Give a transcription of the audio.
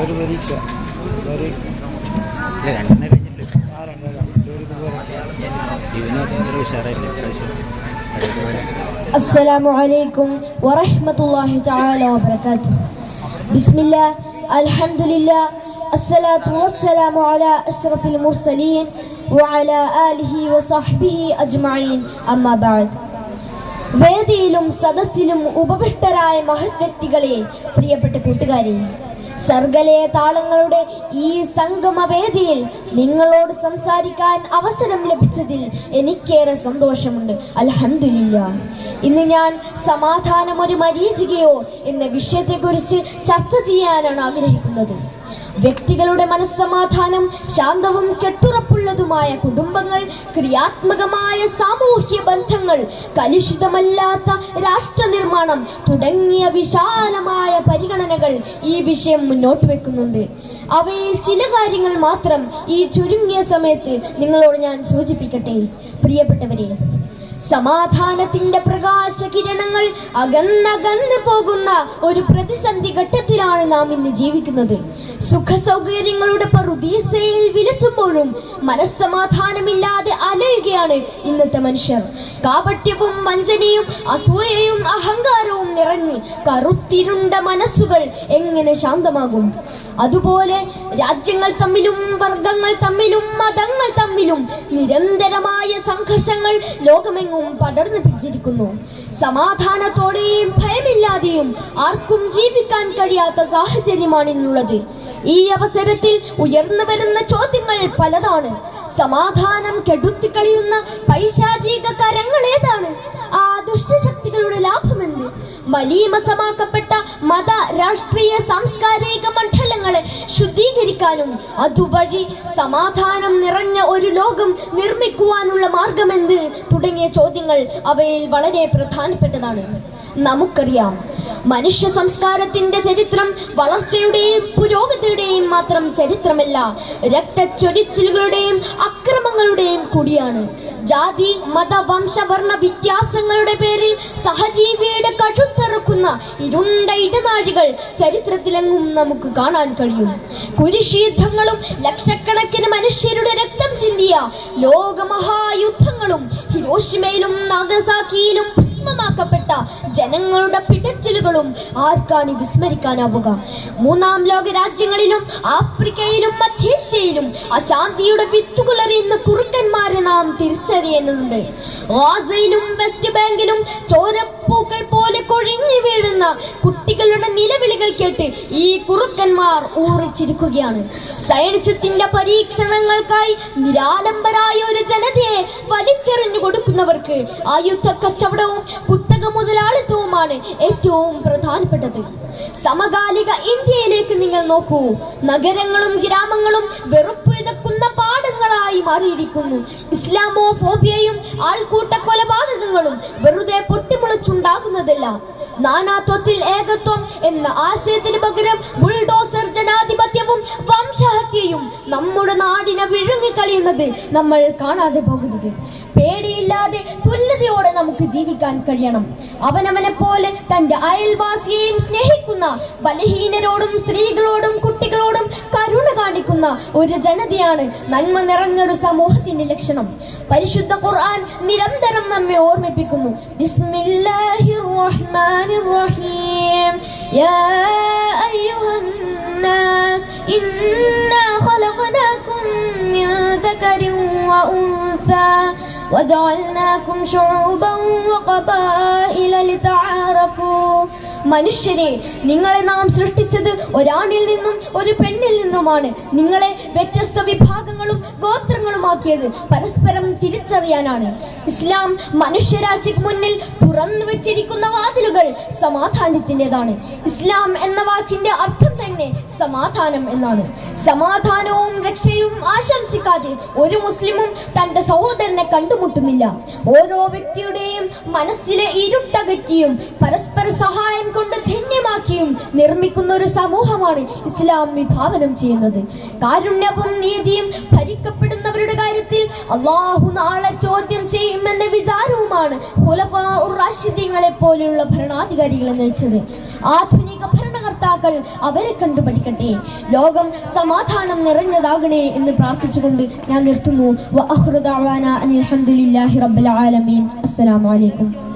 ഒരു പരീക്ഷ ഒരു ഇല്ല രണ്ടെണ്ണം കഴിഞ്ഞില്ല ആ രണ്ടര ഒരു ഇതുപോലെ ഇവന് ഭയങ്കര ഉഷാറായില്ല ഇപ്രാവശ്യം അടുത്ത السلام عليكم ورحمة الله تعالى وبركاته بسم الله الحمد لله الصلاة والسلام على أشرف المرسلين وعلى آله وصحبه أجمعين أما بعد വേദിയിലും സദസ്സിലും ഉപവിഷ്ടരായ മഹത് വ്യക്തികളെ പ്രിയപ്പെട്ട കൂട്ടുകാരെ സർഗലയ താളങ്ങളുടെ ഈ സംഗമ വേദിയിൽ നിങ്ങളോട് സംസാരിക്കാൻ അവസരം ലഭിച്ചതിൽ എനിക്കേറെ സന്തോഷമുണ്ട്. അലഹന്തില്ല ഇന്ന് ഞാൻ സമാധാനം ഒരു മരീചികയോ എന്ന വിഷയത്തെക്കുറിച്ച് ചർച്ച ചെയ്യാനാണ് ആഗ്രഹിക്കുന്നത്. വ്യക്തികളുടെ മനസ്സമാധാനം ശാന്തവും കെട്ടുറപ്പുള്ളതുമായ കുടുംബങ്ങൾ ക്രിയാത്മകമായ സാമൂഹ്യ ബന്ധങ്ങൾ കലുഷിതമല്ലാത്ത രാഷ്ട്ര തുടങ്ങിയ വിശാലമായ പരിഗണനകൾ ഈ വിഷയം മുന്നോട്ട് വെക്കുന്നുണ്ട്. അവയിൽ ചില കാര്യങ്ങൾ മാത്രം ഈ ചുരുങ്ങിയ സമയത്ത് നിങ്ങളോട് ഞാൻ സൂചിപ്പിക്കട്ടെ. പ്രിയപ്പെട്ടവരെ സമാധാനത്തിന്റെ പ്രകാശ കിരണങ്ങൾ അകന്നകന്ന് പോകുന്ന ഒരു പ്രതിസന്ധി ഘട്ടത്തിലാണ് നാം ഇന്ന് ജീവിക്കുന്നത്. സുഖ സൗകര്യങ്ങളുടെ പറുദീസയിൽ വിലസുമ്പോഴും മനസ്സമാധാനമില്ലാതെ അലയുകയാണ് ഇന്നത്തെ മനുഷ്യർ. കാപട്യവും വഞ്ചനയും അസൂയയും അഹങ്കാരവും നിറഞ്ഞ് കറുത്തിരുണ്ട മനസ്സുകൾ എങ്ങനെ ശാന്തമാകും? അതുപോലെ രാജ്യങ്ങൾ തമ്മിലും വർഗങ്ങൾ തമ്മിലും മതങ്ങൾ തമ്മിലും നിരന്തരമായ സംഘർഷങ്ങൾ ലോകമെങ്ങും പടർന്നു പിടിച്ചിരിക്കുന്നു. സമാധാനത്തോടെയും ഭയമില്ലാതെയും ആർക്കും ജീവിക്കാൻ കഴിയാത്ത സാഹചര്യമാണ് ഇന്നുള്ളത്. ഈ അവസരത്തിൽ ഉയർന്നു വരുന്ന ചോദ്യങ്ങൾ പലതാണ്. സമാധാനം കെടുത്തിക്കളിയുന്ന പൈശാചിക കരങ്ങൾ ഏതാണ്? ആ ലാഭമെന്ത് മലീമസമാക്കപ്പെട്ട മത രാഷ്ട്രീയ സാംസ്കാരിക മണ്ഡലങ്ങളെ ശുദ്ധീകരിക്കാനും അതുവഴി സമാധാനം നിറഞ്ഞ ഒരു ലോകം നിർമ്മിക്കുവാനുള്ള മാർഗമെന്ത് തുടങ്ങിയ ചോദ്യങ്ങൾ അവയിൽ വളരെ പ്രധാനപ്പെട്ടതാണ്. നമുക്കറിയാം മനുഷ്യ സംസ്കാരത്തിന്റെ ചരിത്രം വളർച്ചയുടെയും പുരോഗതിയുടെയും മാത്രം ചരിത്രമല്ല രക്തച്ചൊരിച്ചിലുകളുടെയും അക്രമങ്ങളുടെയും കൂടിയാണ്. ജാതി മത വംശവർണ വ്യത്യാസങ്ങളുടെ പേരിൽ സഹജീവിയുടെ കഴുത്തറക്കുന്ന ഇരുണ്ട ഇടനാഴികൾ ചരിത്രത്തിലെങ്ങും നമുക്ക് കാണാൻ കഴിയും. കുരിശീദ്ധങ്ങളും ലക്ഷക്കണക്കിന് മനുഷ്യരുടെ രക്തം ചിന്തിയ ലോകമഹായുദ്ധങ്ങളും ഹിരോഷിമയിലും നാഗസാക്കിയിലും ഭസ്മമാക്കപ്പെട്ട ജനങ്ങളുടെ പിടച്ചിലുകളും ആർക്കാണ് വിസ്മരിക്കാനാവുക? മൂന്നാം ലോക രാജ്യങ്ങളിലും ആഫ്രിക്കയിലും മധ്യേഷ്യയിലും അശാന്തിയുടെ വിത്തുകളറിയുന്ന കുറുക്കന്മാരെ നാം തിരിച്ചറിയേണ്ടതുണ്ട്. ഗാസയിലും വെസ്റ്റ് ബാങ്കിലും ചോരപ്പൂക്കൾ പോലെ കൊഴിഞ്ഞു വീഴുന്ന കുട്ടികളുടെ നിലവിളികൾ കേട്ട് ഈ കുറുക്കന്മാർ ഊറിച്ചിരിക്കുകയാണ്. സയൻസത്തിന്റെ പരീക്ഷണങ്ങൾക്കായി നിരാലംബരായ ഒരു ജനതയെ വലിച്ചെറിഞ്ഞു കൊടുക്കുന്നവർക്ക് ആയുധ കച്ചവടവും കുത്തക മുതലാളിത്തവുമാണ് ഏറ്റവും പ്രധാനപ്പെട്ടത്. സമകാലിക ഇന്ത്യയിലേക്ക് നിങ്ങൾ നോക്കൂ. നഗരങ്ങളും ഗ്രാമങ്ങളും വെറുപ്പ് വിതക്കുന്ന പാടങ്ങളായി മാറിയിരിക്കുന്നു. ഇസ്ലാമോ ഫോബിയയും ആൾക്കൂട്ട കൊലപാതകങ്ങളും വെറുതെ പൊട്ടിമുളച്ചുണ്ടാകുന്നതല്ല നാനാത്വത്തിൽ ഏകത്വം എന്ന ആശയത്തിന് പകരം ബുൾഡോസർ ജനാധിപത്യവും വംശഹത്യയും നമ്മുടെ നാടിനെ വിഴുങ്ങിക്കളിയുന്നത് നമ്മൾ കാണാതെ പോകുന്നത്. ഇല്ലാതെ തുല്യതയോടെ നമുക്ക് ജീവിക്കാൻ കഴിയണം. അവനവനെ പോലെ തന്റെ അയൽവാസിയെയും സ്നേഹിക്കുന്ന ബലഹീനരോടും സ്ത്രീകളോടും കുട്ടികളോടും കരുണ കാണിക്കുന്ന ഒരു ജനതയാണ് നന്മ നിറഞ്ഞൊരു സമൂഹത്തിന്റെ ലക്ഷണം. പരിശുദ്ധ ഖുർആൻ നിരന്തരം നമ്മെ ഓർമ്മിപ്പിക്കുന്നു. ബിസ്മില്ലാഹിർ റഹ്മാനിർ റഹീം യാ ഇന്ന وجعلناكم شعوبا وقبائل لتعارفوا മനുഷ്യരെ നിങ്ങളെ നാം സൃഷ്ടിച്ചത് ഒരാണിൽ നിന്നും ഒരു പെണ്ണിൽ നിന്നുമാണ് നിങ്ങളെ വ്യത്യസ്ത വിഭാഗങ്ങളും ഗോത്രങ്ങളുമാക്കിയത് പരസ്പരം തിരിച്ചറിയാനാണ് ഇസ്ലാം മനുഷ്യരാശിക്ക് മുന്നിൽ തുറന്നു വെച്ചിരിക്കുന്ന വാതിലുകൾ സമാധാനത്തിൻ്റെതാണ് ഇസ്ലാം എന്ന വാക്കിന്റെ അർത്ഥം തന്നെ സമാധാനം എന്നാണ്. സമാധാനവും രക്ഷയും ആശംസിക്കാതെ ഒരു മുസ്ലിമും തന്റെ സഹോദരനെ കണ്ടുമുട്ടുന്നില്ല. ഓരോ വ്യക്തിയുടെയും മനസ്സിലെ ഇരുട്ടകറ്റിയും പരസ്പര സഹായം കൊണ്ട് ധന്യമാക്കിയും നിർമ്മിക്കുന്ന ഒരു സമൂഹമാണ് ഇസ്ലാം വിഭാവനം ചെയ്യുന്നത്. കാരുണ്യവും നീതിയും ഭരിക്കപ്പെടുന്നവരുടെ കാര്യത്തിൽ അള്ളാഹു നാളെ ചോദ്യം ചെയ്യുമെന്ന വിചാരവുമാണ് പോലെയുള്ള ഭരണാധികാരികളെ നയിച്ചത്. ആധുനിക രക്ഷിതാക്കൾ അവരെ കണ്ടു പഠിക്കട്ടെ. ലോകം സമാധാനം നിറഞ്ഞതാകണേ എന്ന് പ്രാർത്ഥിച്ചുകൊണ്ട് ഞാൻ നിർത്തുന്നു. അസ്സലാമു അലൈക്കും.